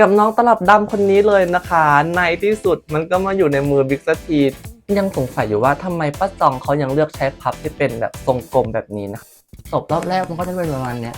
กับน้องตลับดำคนนี้เลยนะคะ ในที่สุดมันก็มาอยู่ในมือบิ๊กสักทียังสงสัยอยู่ว่าทำไมป้าจองเขายังเลือกใช้พับที่เป็นแบบทรงกลมแบบนี้นะตบรอบแรกมันก็จะเป็นประมาณเนี้ย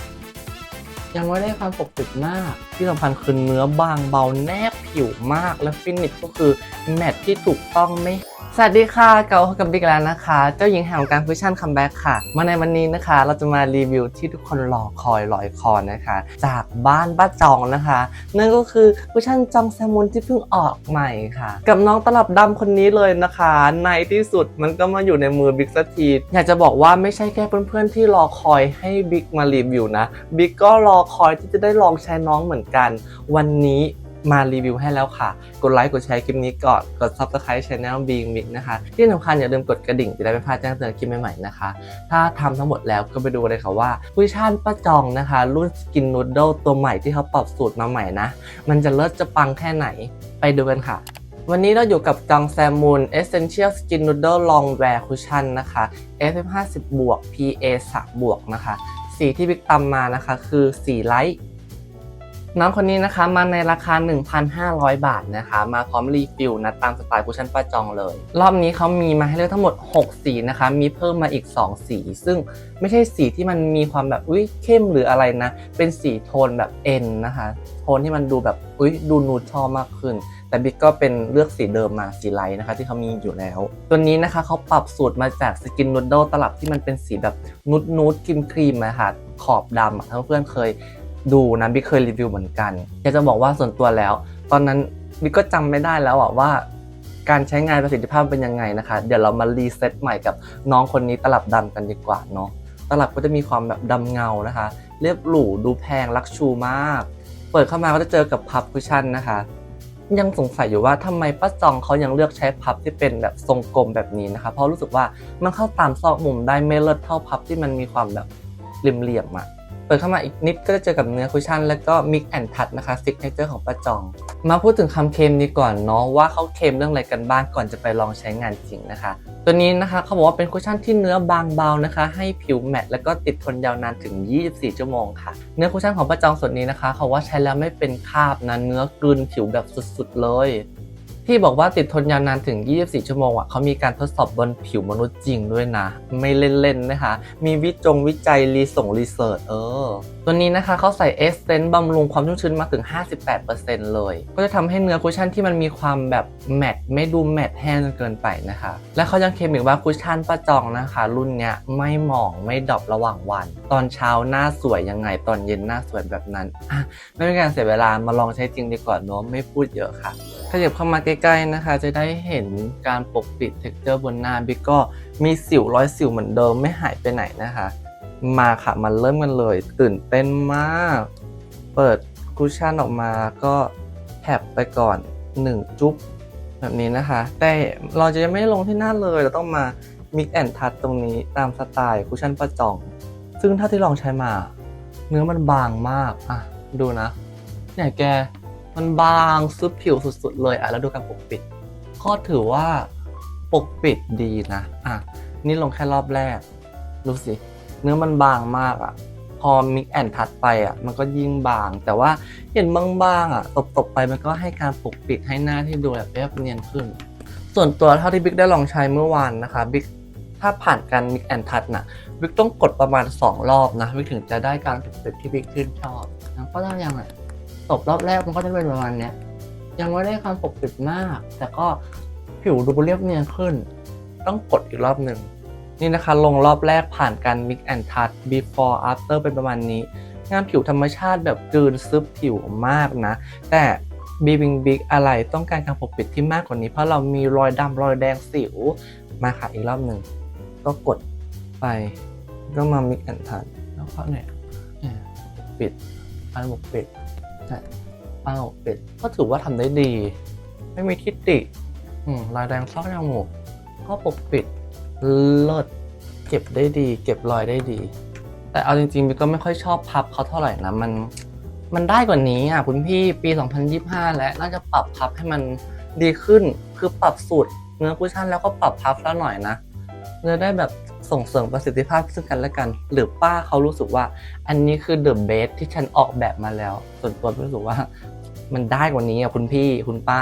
ยังไม่ได้ความปกปิดมาก ที่สำคัญคือเนื้อบางเบาแนบผิวมาก และฟินิชก็คือแมทที่ถูกต้องไม่สวัสดีค่ะเกากับบิ๊กแล้วนะคะ เจ้าหญิงแห่งการฟิชชั่นคัมแบ็กค่ะ มาในวันนี้นะคะ เราจะมารีวิวที่ทุกคนรอคอยลอยคอนะคะ จากบ้านป้าจองนะคะ นั่นก็คือฟิชชั่นจองแซมมอนที่เพิ่งออกใหม่ค่ะ กับน้องตลับดำคนนี้เลยนะคะ ในที่สุดมันก็มาอยู่ในมือบิ๊กสักทีอยากจะบอกว่าไม่ใช่แค่เพื่อนๆที่รอคอยให้บิ๊กมารีวิวนะบิ๊กก็รอคอยที่จะได้ลองใช้น้องเหมือนกัน วันนี้มารีวิวให้แล้วค่ะ กดไลค์กดแชร์คลิปนี้ก่อน กด subscribe channel Being Mix นะคะ ที่สำคัญอย่าลืมกดกระดิ่งจะได้ไม่พลาดแจ้งเตือนคลิปใหม่ๆนะคะ ถ้าทำทั้งหมดแล้วก็ไปดูเลยค่ะว่าคุยช่านป้าจองนะคะ รุ่นสกินนูดเดิลตัวใหม่ที่เขาปรับสูตรมาใหม่นะ มันจะเลิศจะปังแค่ไหน ไปดูกันค่ะวันนี้เราอยู่กับจองแซมมูน Essential Skin Noodle Long Wear Cushion นะคะ SF 50บวก PA 3บวกนะคะ สีที่บิ๊กตำมานะคะ คือสีไลท์ น้องคนนี้นะคะมาในราคา 1,500 บาทนะคะ มาพร้อมรีฟิลนะตามสไตล์คุชชั่นป้าจองเลย รอบนี้เขามีมาให้เลือกทั้งหมด 6 สีนะคะ มีเพิ่มมาอีก 2 สี ซึ่งไม่ใช่สีที่มันมีความแบบอุ้ยเข้มหรืออะไรนะ เป็นสีโทนแบบเอ็นนะคะ โทนที่มันดูแบบอุ้ยดูนูทอมากขึ้นแต่บิ๊กก็เป็นเลือกสีเดิมมาสีไลท์นะคะที่เขามีอยู่แล้ว ตัวนี้นะคะเขาปรับสูตรมาจากสกินนูดเดิลตลับที่มันเป็นสีแบบนูดนูดครีมครีมนะคะขอบดำอะถ้าเพื่อนเคย ดูนะบิ๊กเคยรีวิวเหมือนกันอยากจะบอกว่าส่วนตัวแล้ว ตอนนั้นบิ๊กก็จำไม่ได้แล้วอะว่า การใช้งานประสิทธิภาพเป็นยังไงนะคะ เดี๋ยวเรามารีเซ็ตใหม่กับน้องคนนี้ตลับดำกันดีกว่าเนาะตลับก็จะมีความแบบดำเงานะคะ เรียบหรูดูแพงลักชูมาก เปิดเข้ามาก็จะเจอกับพับคุชชั่นนะคะ ยังสงสัยอยู่ว่าทำไมป้าจองเขายังเลือกใช้พับที่เป็นแบบทรงกลมแบบนี้นะคะ เพราะรู้สึกว่ามันเข้าตามซอกมุมได้ไม่เลิศเท่าพับที่มันมีความแบบเหลี่ยมๆอะ เปิดเข้ามาอีกนิดก็จะเจอกับเนื้อคุชชั่น แล้วก็มิกแอนทัชนะคะซิกเนเจอร์ของป้าจอง มาพูดถึงคำเค็มนี้ก่อนเนาะว่าเขาเค็มเรื่องอะไรกันบ้างก่อนจะไปลองใช้งานจริงนะคะ ตัวนี้นะคะเขาบอกว่าเป็นคุชชั่นที่เนื้อบางเบานะคะ ให้ผิวแมตต์แล้วก็ติดทนยาวนานถึง 24 ชั่วโมงค่ะ เนื้อคุชชั่นของป้าจองส่วนนี้นะคะเขาว่าใช้แล้วไม่เป็นคราบนะเนื้อกลืนผิวแบบสุดๆเลย ที่บอกว่าติดทนยาวนานถึง 24 ชั่วโมงอะเขามีการทดสอบบนผิวมนุษย์จริงด้วยนะ ไม่เล่นๆนะคะ มีวิจงวิจัยรีส่งรีเสิร์ชเออ ตัวนี้นะคะเขาใส่เอสเซนต์บำรุงความชุ่มชื้นมาถึง 58%เลย ก็จะทำให้เนื้อคุชชั่นที่มันมีความแบบแมตต์ไม่ดูแมตต์แห้งจนเกินไปนะคะ และเขายังเคลมอีกว่าคุชชั่นป้าจองนะคะ รุ่นเนี้ยไม่หมองไม่ดรอประหว่างวัน ตอนเช้าหน้าสวยยังไงตอนเย็นหน้าสวยแบบนั้นอะไม่เป็นการเสียเวลามาลองใช้จริงดีกว่าเนอะไม่พูดเยอะค่ะขยับเข้ามาใกล้ๆนะคะ จะได้เห็นการปกปิดเท็กเจอร์บนหน้าบิ๊กก็มีสิวรอยสิวเหมือนเดิมไม่หายไปไหนนะคะ มาค่ะมันเริ่มกันเลย ตื่นเต้นมาก เปิดคุชชั่นออกมาก็แท็บไปก่อน 1 จุ๊บแบบนี้นะคะ แต่เราจะยังไม่ลงที่หน้าเลย เราต้องมา Mix and Touch ตรงนี้ตามสไตล์คุชชั่นประจอง ซึ่งถ้าที่ลองใช้มา เนื้อมันบางมาก อะ ดูนะ เนี่ยแก มันบางซึบผิวสุดๆเลยอะ แล้วดูการปกปิด ก็ถือว่าปกปิดดีนะ อะ นี่ลงแค่รอบแรกดูสิ เนื้อมันบางมากอะ พอมิกแอนทัดไปอะ มันก็ยิ่งบาง แต่ว่าเห็นบางๆอะตบๆไปมันก็ให้การปกปิดให้หน้าที่ดูแบบเรียบเนียนขึ้น ส่วนตัวเท่าที่บิ๊กได้ลองใช้เมื่อวานนะคะบิ๊กถ้าผ่านการมิกแอนทัดน่ะบิ๊กต้องกดประมาณ 2 รอบนะบิ๊กถึงจะได้การปกปิดที่บิ๊กชื่นชอบนะก็ได้ยังไงตบรอบแรกมันก็จะเป็นประมาณเนี้ยยังไม่ได้ความปกปิดมาก แต่ก็ผิวดูเรียบเนียนขึ้น ต้องกดอีกรอบหนึ่ง นี่นะคะลงรอบแรกผ่านการ mix and touch before after เป็นประมาณนี้ งานผิวธรรมชาติแบบกลืนซึบผิวมากนะ แต่ b ีบิงบิ๊กอะไรต้องการการปกปิดที่มากกว่านี้ เพราะเรามีรอยดำรอยแดงสิวมาค่ะอีกรอบหนึ่ง ก็กดไปก็มา mix and touch แล้วก็เนี่ยเนี่ยปิดอันปกปิดเนี่ยอันปกปิด ก็ถือว่าทำได้ดี ไม่มีทิฏฐิลายแดงซอกจมูกก็ปกปิด ลิศเก็บได้ดี เก็บรอยได้ดี แต่เอาจริงๆบิ๊กก็ไม่ค่อยชอบพับเขาเท่าไหร่นะมัน มันได้กว่านี้อะคุณพี่ปี 2025 แล้วน่าจะปรับพับให้มันดีขึ้น คือปรับสูตรเนื้อคุชชั่นแล้วก็ปรับพับแล้วหน่อยนะเนื้อได้แบบส่งเสริมประสิทธิภาพซึ่งกันและกัน หรือป้าเขารู้สึกว่า อันนี้คือเดอะเบสที่ฉันออกแบบมาแล้ว ส่วนตัวรู้สึกว่า มันได้กว่านี้อะคุณพี่คุณป้า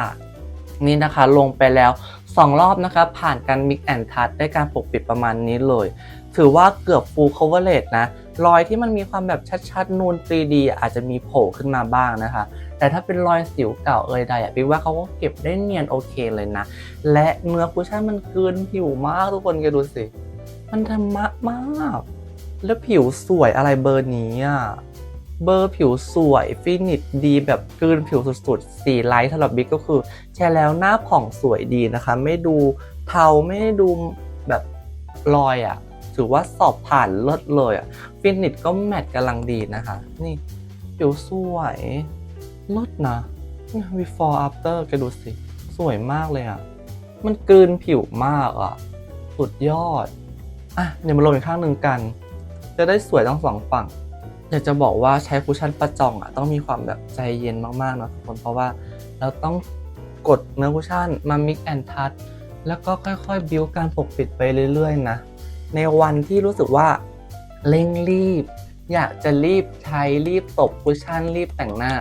นี่นะคะลงไปแล้ว 2 รอบนะคะผ่านการ mix and touch ได้การปกปิดประมาณนี้เลย ถือว่าเกือบ full coverage นะ รอยที่มันมีความแบบชัดๆ นูน 3D อาจจะมีโผล่ขึ้นมาบ้างนะคะ แต่ถ้าเป็นรอยสิวเก่าเอ่ยใดอะพี่ว่าเขาก็เก็บได้เนียนโอเคเลยนะ และเนื้อคุชชั่นมันเกินผิวมากทุกคนแกดูสิ มันธรรมะมาก แล้วผิวสวยอะไรเบอร์นี้อะ เบอร์ผิวสวยฟินิชดีแบบกลืนผิวสุดๆ สีไลท์สำหรับบิ๊กก็คือแชร์แล้วหน้าผ่องสวยดีนะคะ ไม่ดูเทาไม่ดูแบบรอยอะ่ะ ถือว่าสอบผ่านเลิศเลยอะ่ะ ฟินิชก็แมทกำลังดีนะคะ นี่ ผิวสวยเลิศนะ before after แกดูสิ สวยมากเลยอะ่ะ มันกลืนผิวมากอะ่ะ สุดยอด อะ เดี๋ยวมาลงอีกข้างหนึ่งกัน จะได้สวยทั้งสองฝั่ง อยากจะบอกว่าใช้คุชชั่นประจองอะต้องมีความแบบใจเย็นมากๆนะทุกคนเพราะว่าเราต้องกดเนื้อคุชชั่นมา mix and touch แล้วก็ค่อยๆ บิวการปกปิดไปเรื่อยๆนะในวันที่รู้สึกว่าเร่งรีบ อยากจะรีบใช้รีบตบคุชชั่นรีบแต่งหน้า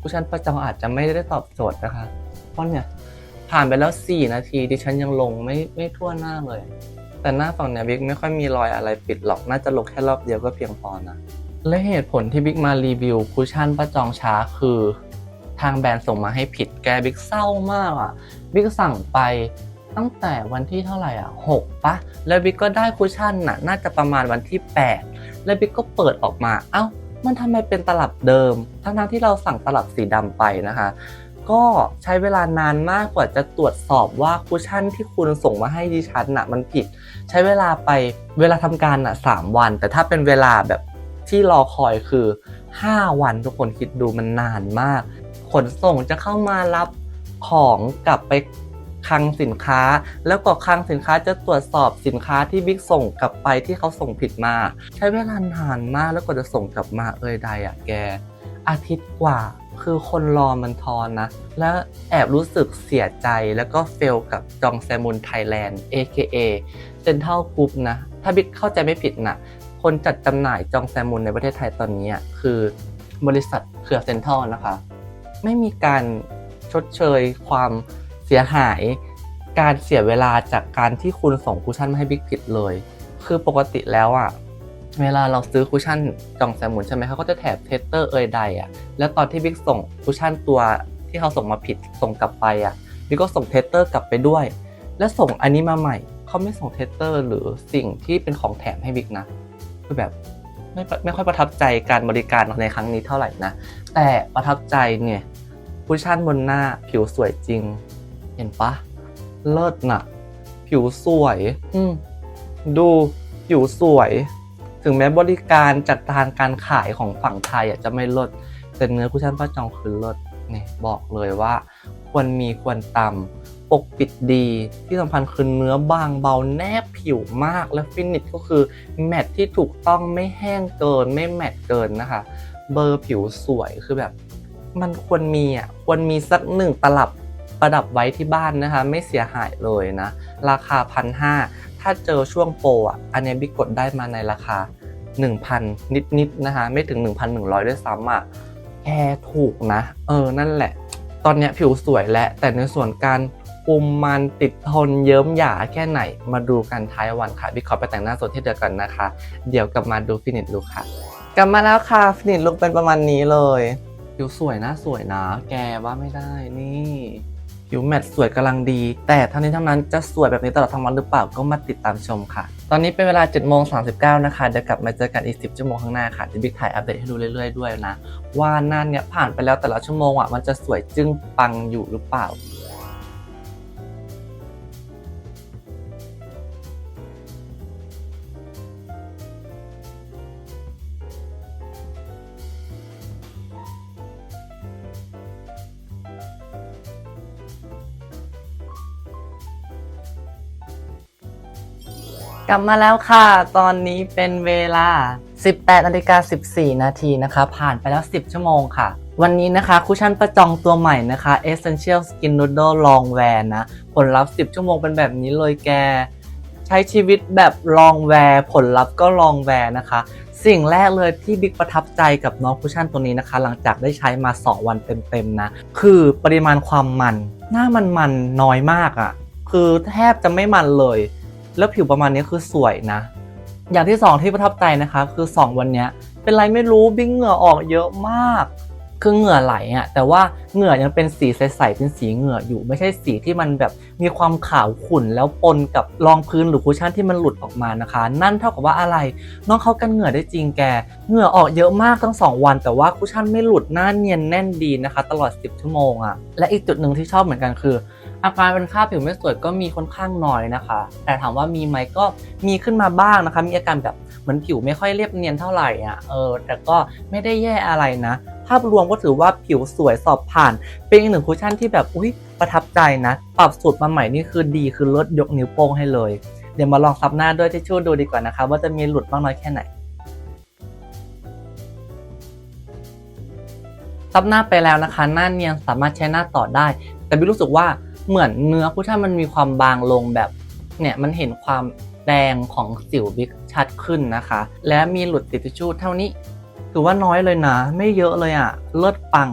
คุชชั่นประจองอาจจะไม่ได้ตอบโจทย์นะคะ เพราะเนี่ยผ่านไปแล้ว 4 นาทีดิฉันยังลงไม่ไม่ทั่วหน้าเลย แต่หน้าฝั่งเนี่ยบิ๊กไม่ค่อยมีรอยอะไรปิดหรอกน่าจะลงแค่รอบเดียวก็เพียงพอนะ และเหตุผลที่บิ๊กมารีวิวคุชชั่นประจองช้าคือทางแบรนด์ส่งมาให้ผิดแกบิ๊กเศร้ามากอะบิ๊กสั่งไปตั้งแต่วันที่เท่าไหร่อะหกปะแล้วบิ๊กก็ได้คุชชั่นน่ะน่าจะประมาณวันที่ 8 แล้วบิ๊กก็เปิดออกมา เอ้า มันทำไมเป็นตลับเดิม ทั้งๆที่เราสั่งตลับสีดำไปนะคะ ก็ใช้เวลานานมากกว่าจะตรวจสอบว่าคุชชั่นที่คุณส่งมาให้ดิฉันน่ะมันผิด ใช้เวลาไปเวลาทำการน่ะสามวัน แต่ถ้าเป็นเวลาแบบ ที่รอคอยคือ 5 วันทุกคนคิดดูมันนานมาก ขนส่งจะเข้ามารับของกลับไปคลังสินค้า แล้วก็คลังสินค้าจะตรวจสอบสินค้าที่บิ๊กส่งกลับไปที่เขาส่งผิดมา ใช้เวลานานมากแล้วก็จะส่งกลับมาเอ่ยใดอะแก อาทิตย์กว่าคือคนรอมันทอนนะ และแอบรู้สึกเสียใจแล้วก็เฟลกับจองแซมุนไทยแลนด์ AKA เซนทรัลกรุ๊ปนะ ถ้าบิ๊กเข้าใจไม่ผิดนะ คนจัดจำหน่ายจองแซมุนในประเทศไทยตอนนี้คือบริษัทเครือเซ็นทรัลนะคะ ไม่มีการชดเชยความเสียหาย การเสียเวลาจากการที่คุณส่งคุชชั่นมาให้บิ๊กผิดเลย คือปกติแล้วอะเวลาเราซื้อคุชชั่นจองแซมมุนใช่ไหมเขาก็จะแถบเทสเตอร์เอยใดอะแล้วตอนที่บิ๊กส่งคุชชั่นตัวที่เขาส่งมาผิดส่งกลับไปอะบิ๊กก็ส่งเทสเตอร์กลับไปด้วย แล้วส่งอันนี้มาใหม่เขาไม่ส่งเทสเตอร์หรือสิ่งที่เป็นของแถมให้บิ๊กนะ คือแบบไม่ไม่ค่อยประทับใจการบริการในครั้งนี้เท่าไหร่นะ แต่ประทับใจเนี่ยคุชชั่นบนหน้าผิวสวยจริง เห็นปะเลิศนะผิวสวย อืมดูผิวสวย ถึงแม้บริการจากทางการขายของฝั่งไทยอะจะไม่เลิศแต่เนื้อคุชชั่นป้าจองคือเลิศเนี่ยบอกเลยว่า ควรมีควรตำป กปิดดี ที่สำคัญคือเนื้อบางเบาแนบผิวมากและฟินิชก็คือแมทที่ถูกต้องไม่แห้งเกินไม่แมทเกินนะคะ เบอร์ผิวสวยคือแบบ มันควรมีอะควรมีสักหนึ่งตลับประดับไว้ที่บ้านนะคะ ไม่เสียหายเลยนะ ราคาพันห้าถ้าเจอช่วงโปรอะอันนี้บิ๊กกดได้มาในราคา 1,000 นิดๆนะคะ ไม่ถึง 1,100 ด้วยซ้ำอะแค่ถูกนะ เออนั่นแหละ ตอนเนี้ยผิวสวยแล้วแต่ในส่วนการ ปุ่มมันติดทนเยิ้มหยาแค่ไหน มาดูกันท้ายวันค่ะบิ๊กขอไปแต่งหน้าสดที่เดียวกันนะคะ เดี๋ยวกลับมาดูฟินิชลุคค่ะ กลับมาแล้วค่ะฟินิชลุคเป็นประมาณนี้เลยผิวสวยนะสวยนะ แกว่าไม่ได้นี่ผิวแมทสวยกำลังดี แต่ทั้งนี้ทั้งนั้นจะสวยแบบนี้ตลอดทั้งวันหรือเปล่าก็มาติดตามชมค่ะ ตอนนี้เป็นเวลา7โมง39นะคะ เดี๋ยวกลับมาเจอกันอีก 10 ชั่วโมงข้างหน้าค่ะจะบิ๊กถ่ายอัปเดตให้ดูเรื่อยๆด้วยนะ ว่าหน้าเนี้ยผ่านไปแล้วแต่ละชั่วโมงอะมันจะสวยจึ้งปังอยู่หรือเปล่า กลับมาแล้วค่ะ ตอนนี้เป็นเวลา 18นาฬิกา14 นาทีนะคะ ผ่านไปแล้ว 10 ชั่วโมงค่ะ วันนี้นะคะคุชชั่นประจองตัวใหม่นะคะ Essential Skin Noodle Long Wear นะ ผลลัพธ์ 10 ชั่วโมงเป็นแบบนี้เลยแก ใช้ชีวิตแบบลองแวร์ผลลัพธ์ก็ลองแวร์นะคะ สิ่งแรกเลยที่บิ๊กประทับใจกับน้องคุชชั่นตัวนี้นะคะ หลังจากได้ใช้มา 2 วันเต็มๆนะ คือปริมาณความมัน หน้ามันมันน้อยมากอะ่ะ คือแทบจะไม่มันเลย แล้วผิวประมาณนี้คือสวยนะ อย่างที่สองที่ประทับใจนะคะ คือ 2 วันนี้เป็นไรไม่รู้บิ๊กเหงื่อออกเยอะมาก คือเหงื่อไหลอะ่ะแต่ว่าเหงื่อยังเป็นสีใสๆเป็นสีเหงื่ออยู่ ไม่ใช่สีที่มันแบบมีความขาวขุ่นแล้วปนกับรองพื้นหรือคุชชั่นที่มันหลุดออกมานะคะ นั่นเท่ากับว่าอะไร น้องเขากันเหงื่อได้จริงแก เหงื่อออกเยอะมากทั้ง 2 วัน แต่ว่าคุชชั่นไม่หลุดหน้าเนียนแน่นดีนะคะ ตลอด 10 ชั่วโมงอะ่ะและอีกจุดหนึ่งที่ชอบเหมือนกันคือ อาการเป็นค่าผิวไม่สวยก็มีค่อนข้างน้อยนะคะ แต่ถามว่ามีไหมก็มีขึ้นมาบ้างนะคะ มีอาการแบบเหมือนผิวไม่ค่อยเรียบเนียนเท่าไหร่อะเออแต่ก็ไม่ได้แย่อะไรนะ ภาพรวมก็ถือว่าผิวสวยสอบผ่าน เป็นอีกหนึ่งคุชชั่นที่แบบอุ้ยประทับใจนะ ปรับสูตรมาใหม่นี่คือดีคือลดยกนิ้วโป้งให้เลย เดี๋ยวมาลองซับหน้าด้วยทิชชู่ดูดีกว่านะคะว่าจะมีหลุดบ้างน้อยแค่ไหนซับหน้าไปแล้วนะคะ หน้าเนียนสามารถใช้หน้าต่อได้ แต่บิรู้สึกว่า เหมือนเนื้อคุชชั่นมันมีความบางลงแบบเนี่ยมันเห็นความแดงของสิวบิ๊กชัดขึ้นนะคะ และมีหลุดติดทิชชู่เท่านี้ถือว่าน้อยเลยนะ ไม่เยอะเลยอะเลิศปัง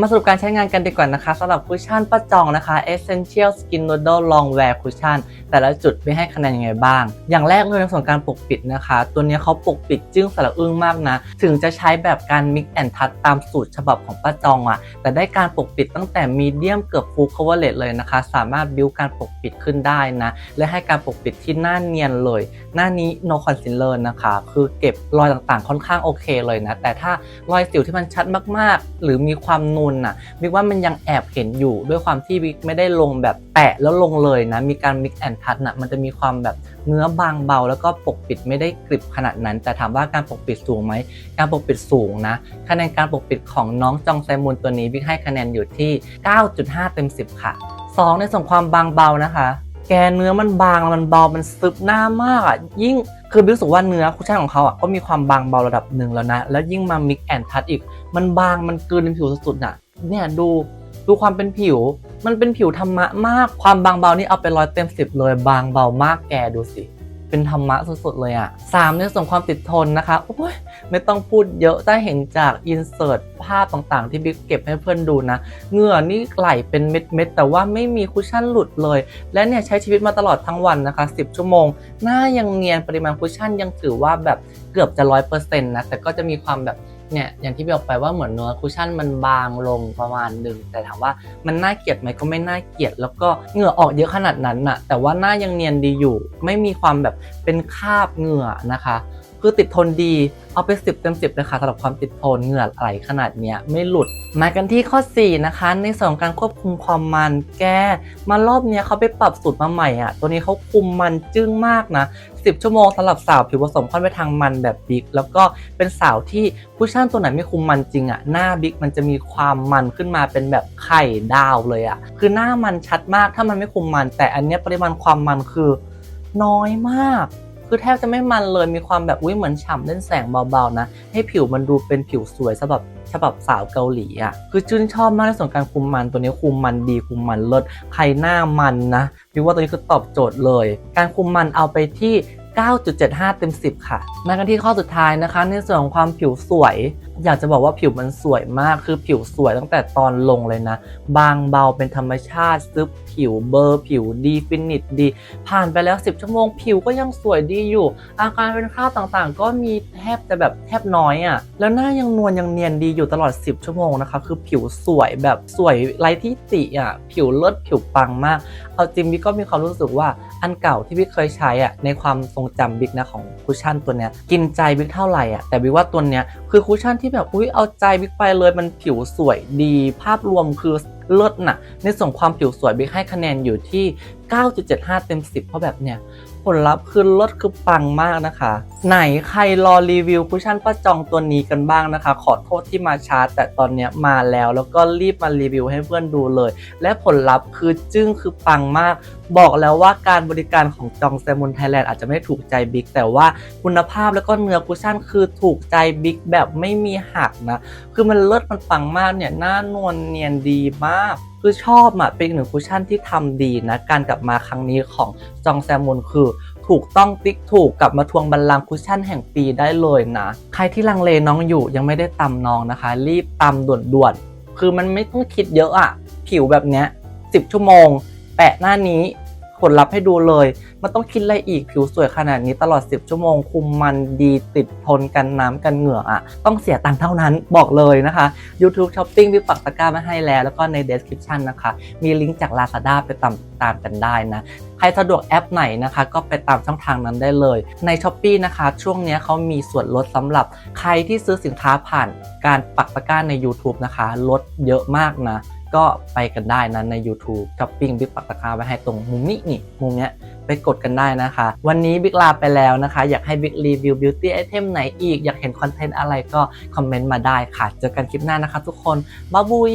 มาสรุปการใช้งานกันดีกว่านะคะสำหรับคุชชั่นป้าจองนะคะ Essential Skin Noodle Long Wear Cushion แต่ละจุดไม่ให้คะแนนยังไงบ้าง อย่างแรกเลยในส่วนการปกปิดนะคะ ตัวนี้เขาปกปิดจึ้งสระอึ้งมากนะ ถึงจะใช้แบบการ Mix and Touch ตามสูตรฉบับของป้าจองอะ แต่ได้การปกปิดตั้งแต่มีเดียมเกือบ Full Coverage เลยนะคะ สามารถบิวการปกปิดขึ้นได้นะ และให้การปกปิดที่หน้าเนียนเลย หน้านี้ no concealer นะคะ คือเก็บรอยต่างๆ ค่อนข้างโอเคเลยนะ แต่ถ้ารอยสิวที่มันชัดมากๆ หรือมีความนูนน่ะบิ๊กว่ามันยังแอบเห็นอยู่ด้วยความที่บิ๊กไม่ได้ลงแบบแปะแล้วลงเลยนะ มีการ mix and touch นะมันจะมีความแบบเนื้อบางเบา แล้วก็ปกปิดไม่ได้กริบขนาดนั้น แต่ถามว่าการปกปิดสูงไหม การปกปิดสูงนะคะแนนการปกปิดของน้องจองไซมุนตัวนี้บิ๊กให้คะแนนอยู่ที่ 9.5 เต็ม 10 ค่ะ2ในส่วนความบางเบานะคะ แกเนื้อมันบางมันเบามันซึบหน้ามากอะยิ่งคือรู้สึกว่าเนื้อคุชชั่นของเขาอะก็มีความบางเบาระดับหนึ่งแล้วนะ แล้วยิ่งมา mix and touch อีก มันบางมันกลืนในผิวสุดๆน่ะ เนี่ยดูดูความเป็นผิว มันเป็นผิวธรรมะมากความบางเบานี่เอาไปร้อยเต็มสิบเลย บางเบามากแกดูสิ เป็นธรรมะสุดๆเลยอะสามในส่วนความติดทนนะคะโอ้ยไม่ต้องพูดเยอะถ้เห็นจากอินเสิร์ตภาพต่างๆ ที่บิ๊กเก็บให้เพื่อนดูนะเหงื่อนี่ไหลเป็นเม็ดๆแต่ว่าไม่มีคุชชั่นหลุดเลย และเนี่ยใช้ชีวิตมาตลอดทั้งวันนะคะ 10 ชั่วโมง หน้ายังเนียนปริมาณคุชชั่นยังถือว่าแบบเกือบจะร้อยเปอร์เซ็นต์นะแต่ก็จะมีความแบบ เนี่ยอย่างที่บอกไปว่าเหมือนเนื้อคุชชั่นมันบางลงประมาณหนึ่งแต่ถามว่ามันน่าเกลียดไหมก็ไม่น่าเกลียด แล้วก็เหงื่อออกเยอะขนาดนั้นน่ะแต่ว่าหน้ายังเนียนดีอยู่ ไม่มีความแบบเป็นคราบเหงื่อนะคะคือติดทนดี เอาไป 10 เต็ม 10เลยค่ะสำหรับความติดทนเหงื่อไหลขนาดเนี้ยไม่หลุด มากันที่ข้อ 4 นะคะ ในส่วนของการควบคุมความมันแกมารอบเนี้ยเขาไปปรับสูตรมาใหม่อะ ตัวนี้เขาคุมมันจึ้งมากนะ 10 ชั่วโมงสำหรับสาวผิวผสมค่อนไปทางมันแบบบิ๊กแล้วก็เป็นสาวที่คุชชั่นตัวไหนไม่คุมมันจริงอะหน้าบิ๊กมันจะมีความมันขึ้นมาเป็นแบบไข่ดาวเลยอะคือหน้ามันชัดมากถ้ามันไม่คุมมัน แต่อันเนี้ยปริมาณความมันคือน้อยมาก คือแทบจะไม่มันเลยมีความแบบอุ้ยเหมือนฉ่ำเล่นแสงเบาๆนะ ให้ผิวมันดูเป็นผิวสวยฉบับฉบับสาวเกาหลีอะคือชื่นชอบมากในส่วนการคุมมันตัวนี้คุมมันดีคุมมันเลิศใครหน้ามันนะพี่ว่าตัวนี้คือตอบโจทย์เลย การคุมมันเอาไปที่ 9.75 เต็ม 10 ค่ะมากันที่ข้อสุดท้ายนะคะ ในส่วนของความผิวสวยอยากจะบอกว่าผิวมันสวยมากคือผิวสวยตั้งแต่ตอนลงเลยนะ บางเบาเป็นธรรมชาติซึบผิวเบอร์ผิวดีฟินิชดี ผ่านไปแล้ว 10 ชั่วโมงผิวก็ยังสวยดีอยู่ อาการเป็นคราบต่างๆ ก็มีแทบจะแบบแทบน้อยอะ่ะ แล้วหน้ายังนวลยังเนียนดีอยู่ตลอด 10 ชั่วโมงนะคะ คือผิวสวยแบบสวยไร้ที่ติอะผิวเลิศผิวปังมาก เอาจริงบิ๊กก็มีความรู้สึกว่าอันเก่าที่บิ๊กเคยใช้อะในความทรงจำบิ๊กนะของคุชชั่นตัวเนี้ยกินใจบิ๊กเท่าไหร่อะแต่บิ๊กว่าตัวเนี้ย คือคุชชั่นที่แบบอุ้ยเอาใจบิ๊กไปเลยมันผิวสวยดี ภาพรวมคือเลิศน่ะในส่วนความผิวสวยบิ๊กให้คะแนนอยู่ที่ 9.75 เต็ม 10 เพราะแบบเนี้ย ผลลัพธ์คือลิศคือปังมากนะคะ ไหนใครรอรีวิวคุชชั่นป้าจองตัวนี้กันบ้างนะคะ ขอโทษที่มาช้าแต่ตอนเนี้ยมาแล้ว แล้วก็รีบมารีวิวให้เพื่อนดูเลย และผลลัพธ์คือจึ้งคือปังมาก บอกแล้วว่าการบริการของจองแซมุนไทยแลนด์อาจจะไม่ถูกใจบิ๊กแต่ว่าคุณภาพแล้วก็เนื้อคุชชั่นคือถูกใจบิ๊กแบบไม่มีหักนะคือมันเลิศมันปังมากเนี่ยหน้านวลเนียนดีมาก คือชอบอะเป็นหนึ่งคุชชั่นที่ทำดีนะ การกลับมาครั้งนี้ของจองแซมมอนคือ ถูกต้องติ๊กถูกกลับมาทวงบัลลังก์คุชชั่นแห่งปีได้เลยนะ ใครที่ลังเลน้องอยู่ยังไม่ได้ตำน้องนะคะ รีบตำด่วนๆคือมันไม่ต้องคิดเยอะอะ ผิวแบบเนี้ย10 ชั่วโมง แปะหน้านี้ ผลลัพธ์ให้ดูเลย มันต้องคิดอะไรอีกผิวสวยขนาดนี้ตลอด 10 ชั่วโมง คุมมันดีติดทนกันน้ำกันเหงื่ออะต้องเสียตังค์เท่านั้นบอกเลยนะคะ YouTube Shopping วิปักตะกร้ามาให้แล้ว แล้วก็ใน description นะคะ มีลิงก์จาก Lazada ไปตามตามกันได้นะใครสะดวกแอปไหนนะคะ ก็ไปตามช่องทางนั้นได้เลย ใน s h อ p e e นะคะ ช่วงนี้เขามีส่วนลดสำหรับใครที่ซื้อสินค้าผ่านการปักตะกร้าใน YouTube นะคะ ลดเยอะมากนะ ก็ไปกันได้นะใน YouTube Shopping บิ๊กปักตะกาไว้ให้ตรงมุมนี้นี่มุมเนี้ยไปกดกันได้นะคะ วันนี้บิ๊กลาไปแล้วนะคะ อยากให้บิ๊กรีวิวบิวตี้ไอเทมไหนอีก อยากเห็นคอนเทนต์อะไรก็คอมเมนต์มาได้ค่ะ เจอกันคลิปหน้านะคะทุกคนบ๊ายบาย